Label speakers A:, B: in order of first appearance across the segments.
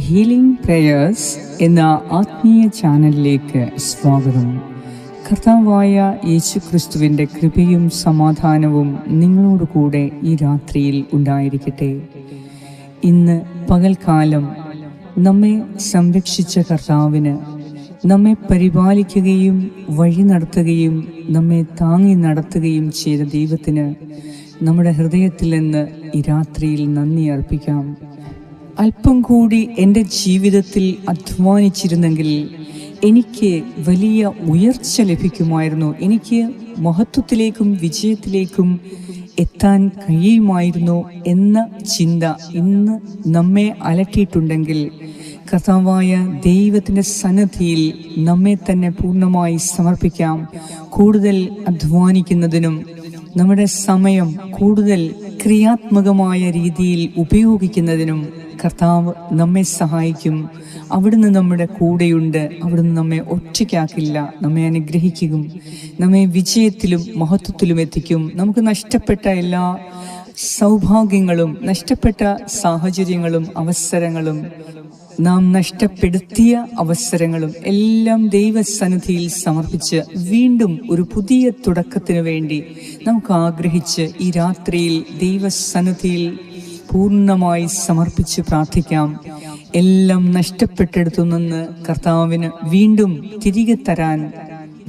A: Healing prayers എന്ന ആത്മീയ ചാനലിലേക്ക് സ്വാഗതം. കർത്താവായ യേശു ക്രിസ്തുവിന്റെ കൃപയും സമാധാനവും നിങ്ങളോട് കൂടെ ഈ രാത്രിയിൽ ഉണ്ടായിരിക്കട്ടെ. ഇന്ന് പകൽക്കാലം നമ്മെ സംരക്ഷിച്ച കർത്താവിന് നമ്മെ പരിപാലിക്കുകയും വഴി നടത്തുകയും നമ്മെ താങ്ങി നടത്തുകയും ചെയ്ത ദൈവത്തിന് നമ്മുടെ ഹൃദയത്തിൽ നിന്ന് ഈ രാത്രിയിൽ നന്ദി അർപ്പിക്കാം. അല്പം കൂടി എന്റെ ജീവിതത്തിൽ അധ്വാനിച്ചിരുന്നെങ്കിൽ എനിക്ക് വലിയ ഉയർച്ച ലഭിക്കുമായിരുന്നു. എനിക്ക് മഹത്വത്തിലേക്കും വിജയത്തിലേക്കും എത്താൻ കഴിയുമായിരുന്നു എന്ന ചിന്ത ഇന്ന് നമ്മെ അലട്ടിയിട്ടുണ്ടെങ്കിൽ കർത്താവായ ദൈവത്തിന്റെ സന്നദ്ധിയിൽ നമ്മെ തന്നെ പൂർണമായി സമർപ്പിക്കാം. കൂടുതൽ അധ്വാനിക്കുന്നതിനും നമ്മുടെ സമയം കൂടുതൽ ക്രിയാത്മകമായ രീതിയിൽ ഉപയോഗിക്കുന്നതിനും കർത്താവ് നമ്മെ സഹായിക്കും. അവിടുന്ന് നമ്മുടെ കൂടെയുണ്ട്. അവിടുന്ന് നമ്മെ ഒറ്റയ്ക്കാക്കില്ല. നമ്മെ അനുഗ്രഹിക്കും. നമ്മെ വിജയത്തിലും മഹത്വത്തിലും എത്തിക്കും. നമുക്ക് നഷ്ടപ്പെട്ട എല്ലാ സൗഭാഗ്യങ്ങളും നഷ്ടപ്പെട്ട സാഹചര്യങ്ങളും അവസരങ്ങളും നാം നഷ്ടപ്പെടുത്തിയ അവസരങ്ങളും എല്ലാം ദൈവസന്നിധിയിൽ സമർപ്പിച്ച് വീണ്ടും ഒരു പുതിയ തുടക്കത്തിനു വേണ്ടി നമുക്ക് ആഗ്രഹിച്ച് ഈ രാത്രിയിൽ ദൈവസന്നിധിയിൽ പൂർണമായി സമർപ്പിച്ച് പ്രാർത്ഥിക്കാം. എല്ലാം നഷ്ടപ്പെട്ടെടുത്തു നിന്ന് കർത്താവിന് വീണ്ടും തിരികെ തരാൻ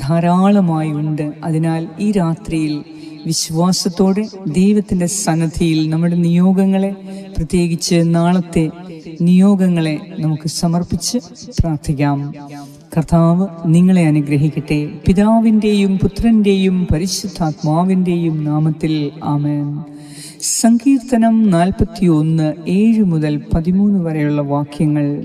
A: ധാരാളമായി ഉണ്ട്. അതിനാൽ ഈ രാത്രിയിൽ വിശ്വാസത്തോടെ ദൈവത്തിന്റെ സന്നദ്ധിയിൽ നമ്മുടെ നിയോഗങ്ങളെ പ്രത്യേകിച്ച് നാളത്തെ നിയോഗങ്ങളെ നമുക്ക് സമർപ്പിച്ച് പ്രാർത്ഥിക്കാം. കർത്താവ് നിങ്ങളെ അനുഗ്രഹിക്കട്ടെ. പിതാവിന്റെയും പുത്രന്റെയും പരിശുദ്ധാത്മാവിന്റെയും നാമത്തിൽ ആമേൻ. സങ്കീർത്തനം നാൽപ്പത്തിയൊന്ന് ഏഴ് മുതൽ പതിമൂന്ന് വരെയുള്ള വാക്യങ്ങൾ.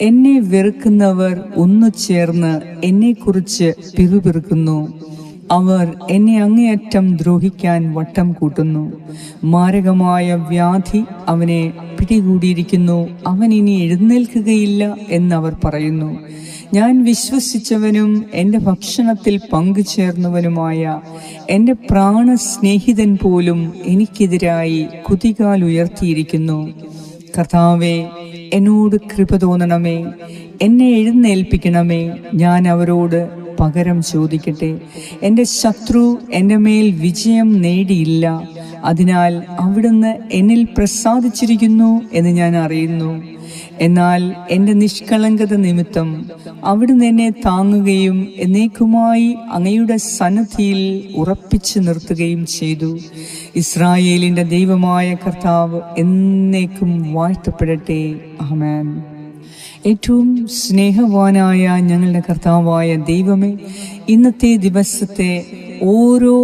A: എന്നെ വെറുക്കുന്നവർ ഒന്നു ചേർന്ന് എന്നെക്കുറിച്ച് പിറുപിറുക്കുന്നു. അവർ എന്നെ അങ്ങേയറ്റം ദ്രോഹിക്കാൻ വട്ടം കൂട്ടുന്നു. മാരകമായ വ്യാധി അവനെ പിടികൂടിയിരിക്കുന്നു. അവൻ ഇനി എഴുന്നേൽക്കുകയില്ല എന്നവർ പറയുന്നു. ഞാൻ വിശ്വസിച്ചവനും എന്റെ ഭക്ഷണത്തിൽ പങ്കുചേർന്നവനുമായ എന്റെ പ്രാണസ്നേഹിതൻ പോലും എനിക്കെതിരായി കുതികാൽ ഉയർത്തിയിരിക്കുന്നു. കർത്താവെ എന്നോട് കൃപ തോന്നണമേ. എന്നെ എഴുന്നേൽപ്പിക്കണമേ. ഞാൻ അവരോട് പകരം ചോദിക്കട്ടെ. എന്റെ ശത്രു എന്റെ മേൽ വിജയം നേടിയില്ല. അതിനാൽ അവിടുന്ന് എന്നിൽ പ്രസാദിച്ചിരിക്കുന്നു എന്ന് ഞാൻ അറിയുന്നു. എന്നാൽ എന്റെ നിഷ്കളങ്കത നിമിത്തം അവിടുന്ന് എന്നെ താങ്ങുകയും എന്നേക്കുമായി അങ്ങയുടെ സന്നദ്ധിയിൽ ഉറപ്പിച്ചു നിർത്തുകയും ചെയ്തു. ഇസ്രായേലിന്റെ ദൈവമായ കർത്താവ് എന്നേക്കും വാഴ്ത്തപ്പെടട്ടെ. അഹമാൻ ഏറ്റവും സ്നേഹവാനായ ഞങ്ങളുടെ കർത്താവായ ദൈവമേ ഇന്നത്തെ ദിവസത്തെ ഓരോ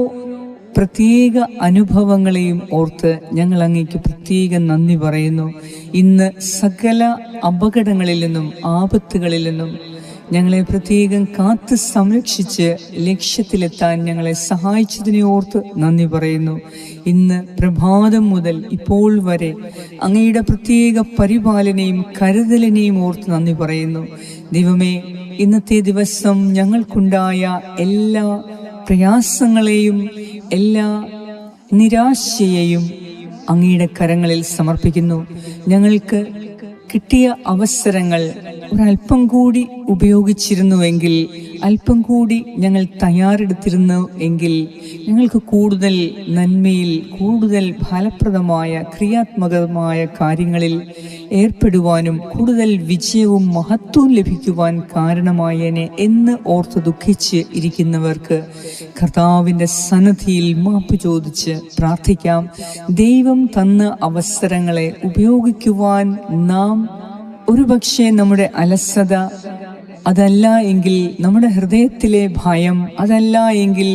A: പ്രത്യേക അനുഭവങ്ങളെയും ഓർത്ത് ഞങ്ങൾ അങ്ങേക്ക് പ്രത്യേക നന്ദി പറയുന്നു. ഇന്ന് സകല അപകടങ്ങളിൽ നിന്നും ആപത്തുകളിൽ നിന്നും ഞങ്ങളെ പ്രത്യേകം കാത്ത് സംരക്ഷിച്ച് ലക്ഷ്യത്തിലെത്താൻ ഞങ്ങളെ സഹായിച്ചതിനെ ഓർത്ത് നന്ദി പറയുന്നു. ഇന്ന് പ്രഭാതം മുതൽ ഇപ്പോൾ വരെ അങ്ങയുടെ പ്രത്യേക പരിപാലനയും കരുതലിനെയും ഓർത്ത് നന്ദി പറയുന്നു. ദൈവമേ ഇന്നത്തെ ദിവസം ഞങ്ങൾക്കുണ്ടായ എല്ലാ പ്രയാസങ്ങളെയും എല്ലാ നിരാശയെയും അങ്ങയുടെ കരങ്ങളിൽ സമർപ്പിക്കുന്നു. ഞങ്ങൾക്ക് കിട്ടിയ അവസരങ്ങൾ ഒരല്പം കൂടി ഉപയോഗിച്ചിരുന്നുവെങ്കിൽ അല്പം കൂടി ഞങ്ങൾ തയ്യാറെടുത്തിരുന്നു എങ്കിൽ ഞങ്ങൾക്ക് കൂടുതൽ നന്മയിൽ കൂടുതൽ ഫലപ്രദമായ ക്രിയാത്മകമായ കാര്യങ്ങളിൽ ഏർപ്പെടുവാനും കൂടുതൽ വിജയവും മഹത്വവും ലഭിക്കുവാൻ കാരണമായേനെ എന്ന് ഓർത്ത് ദുഃഖിച്ച് ഇരിക്കുന്നവർക്ക് കർത്താവിന്റെ സന്നദ്ധിയിൽ മാപ്പ് ചോദിച്ച് പ്രാർത്ഥിക്കാം. ദൈവം തന്ന അവസരങ്ങളെ ഉപയോഗിക്കുവാൻ നാം ഒരുപക്ഷെ നമ്മുടെ അലസത അതല്ല എങ്കിൽ നമ്മുടെ ഹൃദയത്തിലെ ഭയം അതല്ല എങ്കിൽ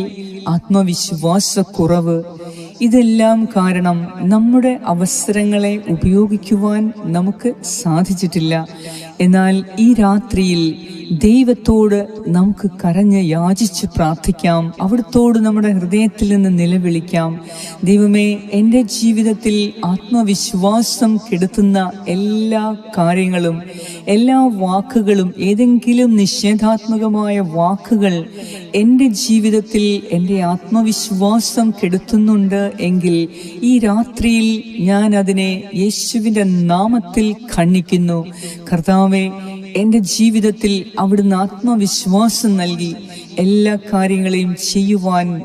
A: ആത്മവിശ്വാസക്കുറവ് ഇതെല്ലാം കാരണം നമ്മുടെ അവസരങ്ങളെ ഉപയോഗിക്കുവാൻ നമുക്ക് സാധിച്ചിട്ടില്ല. എന്നാൽ ഈ രാത്രിയിൽ ദൈവത്തോട് നമുക്ക് കരഞ്ഞ് യാചിച്ച് പ്രാർത്ഥിക്കാം. അവിടത്തോട് നമ്മുടെ ഹൃദയത്തിൽ നിന്ന് നിലവിളിക്കാം. ദൈവമേ എന്റെ ജീവിതത്തിൽ ആത്മവിശ്വാസം കെടുത്തുന്ന എല്ലാ കാര്യങ്ങളും എല്ലാ വാക്കുകളും ഏതെങ്കിലും നിഷേധാത്മകമായ വാക്കുകൾ എന്റെ ജീവിതത്തിൽ എന്റെ ആത്മവിശ്വാസം കെടുത്തുന്നുണ്ട് എങ്കിൽ ഈ രാത്രിയിൽ ഞാൻ അതിനെ യേശുവിന്റെ നാമത്തിൽ ഖണ്ഡിക്കുന്നു. കർത്താവെ എന്റെ ജീവിതത്തിൽ അവിടുന്ന് ആത്മവിശ്വാസം നൽകി എല്ലാ കാര്യങ്ങളെയും ചെയ്യുവാൻ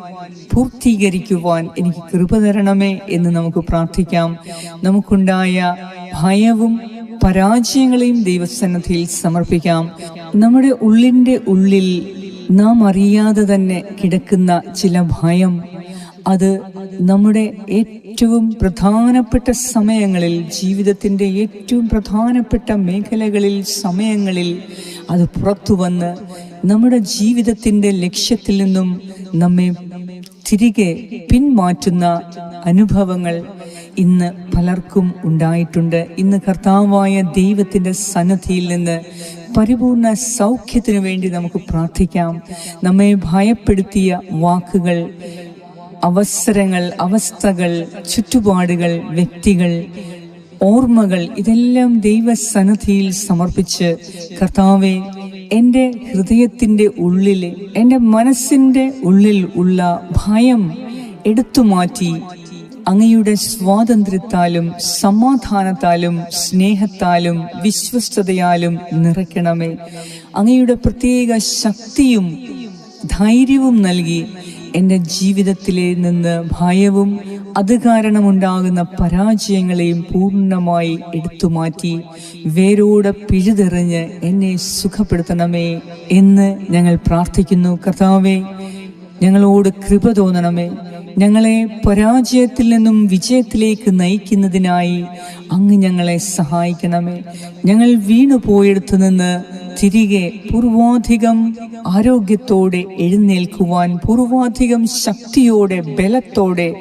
A: പൂർത്തീകരിക്കുവാൻ എനിക്ക് കൃപ തരണമേ എന്ന് നമുക്ക് പ്രാർത്ഥിക്കാം. നമുക്കുണ്ടായ ഭയവും പരാജയങ്ങളെയും ദൈവസന്നദ്ധിയിൽ സമർപ്പിക്കാം. നമ്മുടെ ഉള്ളിന്റെ ഉള്ളിൽ നാം അറിയാതെ തന്നെ കിടക്കുന്ന ചില ഭയം അത് നമ്മുടെ ഏറ്റവും പ്രധാനപ്പെട്ട സമയങ്ങളിൽ ജീവിതത്തിന്റെ ഏറ്റവും പ്രധാനപ്പെട്ട മേഖലകളിൽ സമയങ്ങളിൽ അത് പുറത്തു വന്ന് നമ്മുടെ ജീവിതത്തിന്റെ ലക്ഷ്യത്തിൽ നിന്നും നമ്മെ തിരികെ പിന്മാറ്റുന്ന അനുഭവങ്ങൾ ഇന്ന് പലർക്കും ഉണ്ടായിട്ടുണ്ട്. ഇന്ന് കർത്താവായ ദൈവത്തിന്റെ സന്നദ്ധിയിൽ നിന്ന് പരിപൂർണ സൗഖ്യത്തിനു വേണ്ടി നമുക്ക് പ്രാർത്ഥിക്കാം. നമ്മെ ഭയപ്പെടുത്തിയ വാക്കുകൾ അവസരങ്ങൾ അവസ്ഥകൾ ചുറ്റുപാടുകൾ വ്യക്തികൾ ഓർമ്മകൾ ഇതെല്ലാം ദൈവസന്നിധിയിൽ സമർപ്പിച്ച് കർത്താവെ എന്റെ ഹൃദയത്തിന്റെ ഉള്ളിൽ എന്റെ മനസ്സിന്റെ ഉള്ളിൽ ഉള്ള ഭയം എടുത്തു മാറ്റി അങ്ങയുടെ സ്വാതന്ത്ര്യത്താലും സമാധാനത്താലും സ്നേഹത്താലും വിശ്വസ്തതയാലും നിറയ്ക്കണമേ. അങ്ങയുടെ പ്രത്യേക ശക്തിയും ധൈര്യവും നൽകി എന്റെ ജീവിതത്തിലെ നിന്ന് ഭയവും അത് കാരണമുണ്ടാകുന്ന പരാജയങ്ങളെയും പൂർണമായി എടുത്തുമാറ്റി വേരോടെ പിഴുതെറിഞ്ഞ് എന്നെ സുഖപ്പെടുത്തണമേ എന്ന് ഞങ്ങൾ പ്രാർത്ഥിക്കുന്നു. കർത്താവേ ഞങ്ങളോട് കൃപ തോന്നണമേ. ഞങ്ങളെ പരാജയത്തിൽ നിന്നും വിജയത്തിലേക്ക് നയിക്കുന്നതിനായി അങ്ങ് ഞങ്ങളെ സഹായിക്കണമേ. ഞങ്ങൾ വീണു പോയെടുത്തു നിന്ന് തിരികെ പൂർവാധികം ആരോഗ്യത്തോടെ എഴുന്നേൽക്കുവാൻ പൂർവാധികം ശക്തിയോടെ ബലത്തോടെ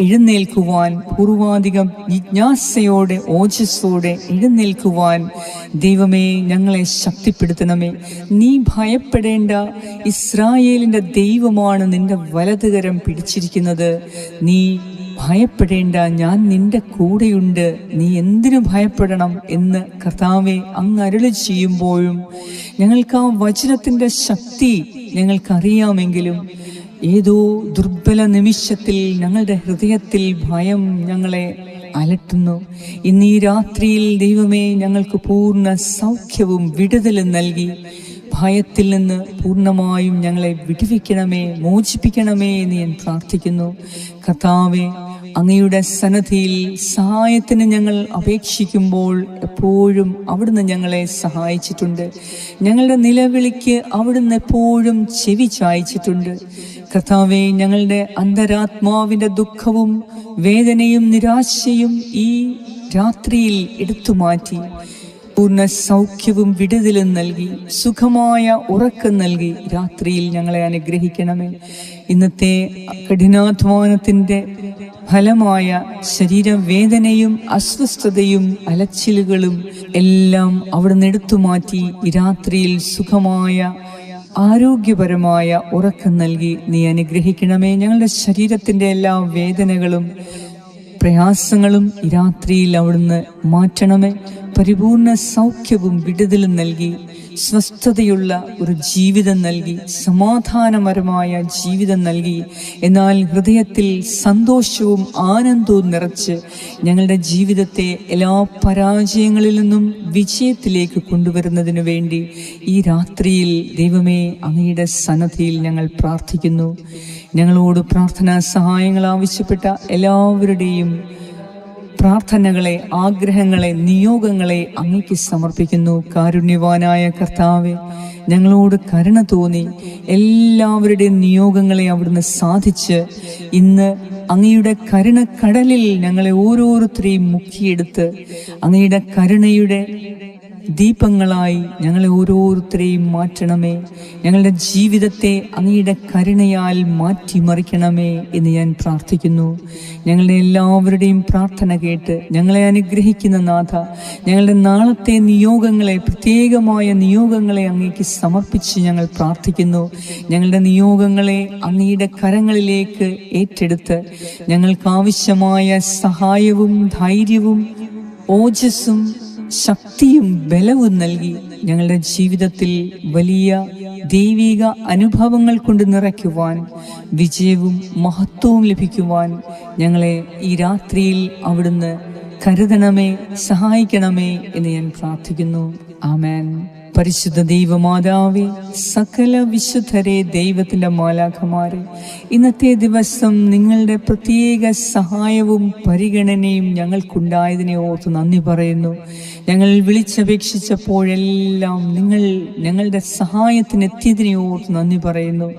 A: എഴുന്നേൽക്കുവാൻ പൂർവാധികം ജിജ്ഞാസയോടെ ഓജസ്സോടെ എഴുന്നേൽക്കുവാൻ ദൈവമേ ഞങ്ങളെ ശക്തിപ്പെടുത്തണമേ. നീ ഭയപ്പെടേണ്ട. ഇസ്രായേലിന്റെ ദൈവമാണ് നിന്റെ വലതുകരം പിടിച്ചിരിക്കുന്നത്. നീ ഭയപ്പെടേണ്ട ഞാൻ നിന്റെ കൂടെയുണ്ട് നീ എന്തിനു ഭയപ്പെടണം എന്ന് കർത്താവെ അങ്ങ് അരുളി ചെയ്യുമ്പോഴും ഞങ്ങൾക്ക് ആ വചനത്തിന്റെ ശക്തി ഞങ്ങൾക്കറിയാമെങ്കിലും ഏതോ ദുർബല നിമിഷത്തിൽ ഞങ്ങളുടെ ഹൃദയത്തിൽ ഭയം ഞങ്ങളെ അലട്ടുന്നു. ഇന്ന് ഈ രാത്രിയിൽ ദൈവമേ ഞങ്ങൾക്ക് പൂർണ സൗഖ്യവും വിടുതലും നൽകി. ഭയത്തിൽ നിന്ന് പൂർണമായും ഞങ്ങളെ വിടുവിക്കണമേ മോചിപ്പിക്കണമേ എന്ന് ഞാൻ പ്രാർത്ഥിക്കുന്നു. കർത്താവെ അങ്ങയുടെ സന്നദ്ധിയിൽ സഹായത്തിന് ഞങ്ങൾ അപേക്ഷിക്കുമ്പോൾ എപ്പോഴും അവിടുന്ന് ഞങ്ങളെ സഹായിച്ചിട്ടുണ്ട്. ഞങ്ങളുടെ നിലവിളിക്ക് അവിടുന്ന് എപ്പോഴും ചെവി ചായച്ചിട്ടുണ്ട്. കർത്താവെ ഞങ്ങളുടെ അന്തരാത്മാവിന്റെ ദുഃഖവും വേദനയും നിരാശയും ഈ രാത്രിയിൽ എടുത്തു മാറ്റി. പൂർണ സൗഖ്യവും വിടുതലും നൽകി. സുഖമായ ഉറക്കം നൽകി. രാത്രിയിൽ ഞങ്ങളെ അനുഗ്രഹിക്കണമേ. ഇന്നത്തെ കഠിനാധ്വാനത്തിന്റെ ഫലമായ ശരീരവേദനയും അസ്വസ്ഥതയും അലച്ചിലുകളും എല്ലാം അവിടുന്ന് എടുത്തു മാറ്റി രാത്രിയിൽ സുഖമായ ആരോഗ്യപരമായ ഉറക്കം നൽകി നീ അനുഗ്രഹിക്കണമേ. ഞങ്ങളുടെ ശരീരത്തിന്റെ എല്ലാ വേദനകളും പ്രയാസങ്ങളും രാത്രിയിൽ അവിടുന്ന് മാറ്റണമേ. പരിപൂർണ സൗഖ്യവും വിടുതലും നൽകി സ്വസ്ഥതയുള്ള ഒരു ജീവിതം നൽകി സമാധാനപരമായ ജീവിതം നൽകി. എന്നാൽ ഹൃദയത്തിൽ സന്തോഷവും ആനന്ദവും നിറച്ച് ഞങ്ങളുടെ ജീവിതത്തെ എല്ലാ പരാജയങ്ങളിൽ നിന്നും വിജയത്തിലേക്ക് കൊണ്ടുവരുന്നതിന് വേണ്ടി ഈ രാത്രിയിൽ ദൈവമേ അങ്ങയുടെ സന്നദ്ധിയിൽ ഞങ്ങൾ പ്രാർത്ഥിക്കുന്നു. ഞങ്ങളോട് പ്രാർത്ഥനാ സഹായങ്ങൾ ആവശ്യപ്പെട്ട എല്ലാവരുടെയും പ്രാർത്ഥനകളെ ആഗ്രഹങ്ങളെ നിയോഗങ്ങളെ അങ്ങയ്ക്ക് സമർപ്പിക്കുന്നു. കാരുണ്യവാനായ കർത്താവെ ഞങ്ങളോട് കരുണ തോന്നി. എല്ലാവരുടെയും നിയോഗങ്ങളെ അവിടുന്ന് സാധിച്ച് ഇന്ന് അങ്ങയുടെ കരുണ കടലിൽ ഞങ്ങളെ ഓരോരുത്തരെയും മുക്കിയെടുത്ത് അങ്ങയുടെ കരുണയുടെ ദീപങ്ങളായി ഞങ്ങളെ ഓരോരുത്തരെയും മാറ്റണമേ. ഞങ്ങളുടെ ജീവിതത്തെ അങ്ങയുടെ കരുണയാൽ മാറ്റിമറിക്കണമേ എന്ന് ഞാൻ പ്രാർത്ഥിക്കുന്നു. ഞങ്ങളുടെ എല്ലാവരുടെയും പ്രാർത്ഥന കേട്ട് ഞങ്ങളെ അനുഗ്രഹിക്കുന്ന നാഥ ഞങ്ങളുടെ നാളത്തെ നിയോഗങ്ങളെ പ്രത്യേകമായ നിയോഗങ്ങളെ അങ്ങേക്ക് സമർപ്പിച്ച് ഞങ്ങൾ പ്രാർത്ഥിക്കുന്നു. ഞങ്ങളുടെ നിയോഗങ്ങളെ അങ്ങയുടെ കരങ്ങളിലേക്ക് ഏറ്റെടുത്ത് ഞങ്ങൾക്ക് ആവശ്യമായ സഹായവും ധൈര്യവും ഓജസ്സും ശക്തിയും ബലവും നൽകി ഞങ്ങളുടെ ജീവിതത്തിൽ വലിയ ദൈവിക അനുഭവങ്ങൾ കൊണ്ട് നിറയ്ക്കുവാൻ വിജയവും മഹത്വവും ലഭിക്കുവാൻ ഞങ്ങളെ ഈ രാത്രിയിൽ അവിടുന്ന് കരുതണമേ സഹായിക്കണമേ എന്ന് ഞാൻ പ്രാർത്ഥിക്കുന്നു. ആമേൻ. പരിശുദ്ധ ദൈവമാതാവേ സകല വിശുദ്ധരെ ദൈവത്തിന്റെ മാലാഖമാരെ ഇന്നത്തെ ദിവസം നിങ്ങളുടെ പ്രത്യേക സഹായവും പരിഗണനയും ഞങ്ങൾക്കുണ്ടായതിനെ ഓർത്ത് നന്ദി പറയുന്നു. ഞങ്ങൾ വിളിച്ചപേക്ഷിച്ചപ്പോഴെല്ലാം നിങ്ങൾ ഞങ്ങളുടെ സഹായത്തിനെത്തിയതിനെ ഓർത്ത് നന്ദി പറയുന്നു.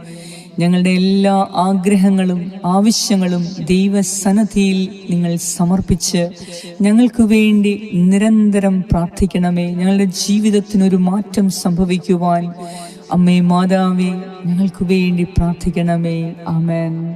A: ഞങ്ങളുടെ എല്ലാ ആഗ്രഹങ്ങളും ആവശ്യങ്ങളും ദൈവസന്നദ്ധിയിൽ നിങ്ങൾ സമർപ്പിച്ച് ഞങ്ങൾക്ക് വേണ്ടി നിരന്തരം പ്രാർത്ഥിക്കണമേ. ഞങ്ങളുടെ ജീവിതത്തിനൊരു മാറ്റം സംഭവിക്കുവാൻ. അമ്മേ മാതാവേ ഞങ്ങൾക്ക് വേണ്ടി പ്രാർത്ഥിക്കണമേ. ആമേൻ.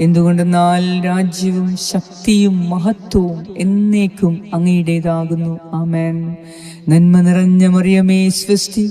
A: എന്തുകൊണ്ടെന്നാൽ രാജ്യവും ശക്തിയും മഹത്വവും എന്നേക്കും അങ്ങയുടേതാകുന്നു. ആമേൻ. നന്മ നിറഞ്ഞ മറിയമേ സ്വസ്തി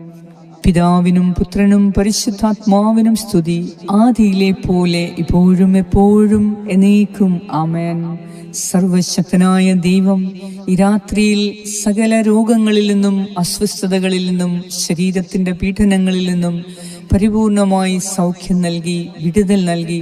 A: പിതാവിനും പുത്രനും പരിശുദ്ധാത്മാവിനും സ്തുതി. ആദിയിലെ പോലെ ഇപ്പോഴും എപ്പോഴും എന്നേക്കും ആമേൻ. സർവശക്തനായ ദൈവം ഈ രാത്രിയിൽ സകല രോഗങ്ങളിൽ നിന്നും അസ്വസ്ഥതകളിൽ നിന്നും ശരീരത്തിന്റെ പീഡനങ്ങളിൽ നിന്നും പരിപൂർണമായി സൗഖ്യം നൽകി വിടുതൽ നൽകി